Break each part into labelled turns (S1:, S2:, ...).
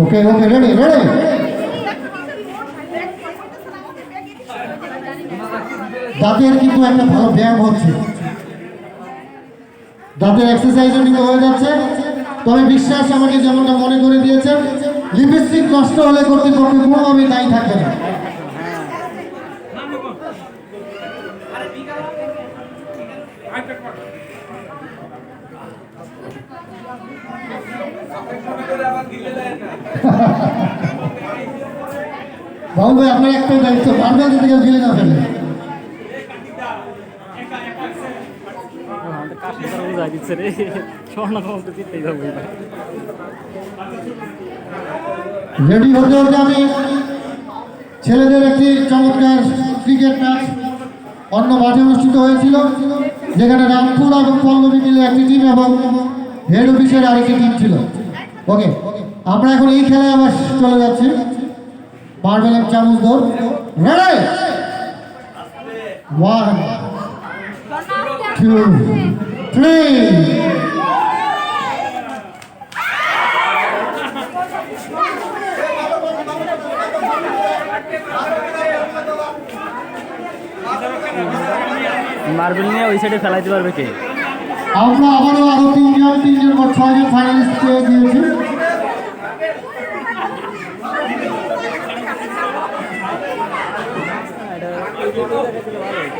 S1: ওকে okay ready ready দাঁতের কিন্তু একটা ভালো ব্যায়াম হচ্ছে। দাঁতের এক্সারসাইজও কিন্তু হয়ে যাচ্ছে। তবে বিশ্বাস আমাকে যেমনটা মনে করে দিয়েছেন লিপস্টিক নষ্ট হলে কর্তৃপক্ষ কোনোভাবেই দায়ী থাকবে না। বাবু আপনার একটাই দায়িত্ব বারবার যদি কেউ গিলে না ফেলে। রেডি হতে হতে আমি ছেলেদের একটি চমৎকার ক্রিকেট ম্যাচ অন্য মাঠে অনুষ্ঠিত হয়েছিল, যেখানে রামপুর এবং পল্লবী মিলে একটি টিম এবং হেড অফিসের আরেকটি টিম ছিল। ওকে আমরা এখন এই খেলায় আবার চলে যাচ্ছি। মার্বেল এক চামচ দৌড় ready one two three
S2: marble নিয়ে ওই সাইডে ফেলাইতে পারবে কে?
S1: আমরা আবারও আরও তিনজন তিনজন ছয়জন ফাইনালিস্ট পেয়ে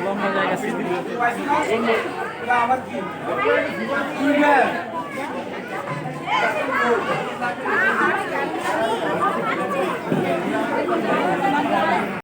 S2: লম্বা জায়গা ছিল আমার কি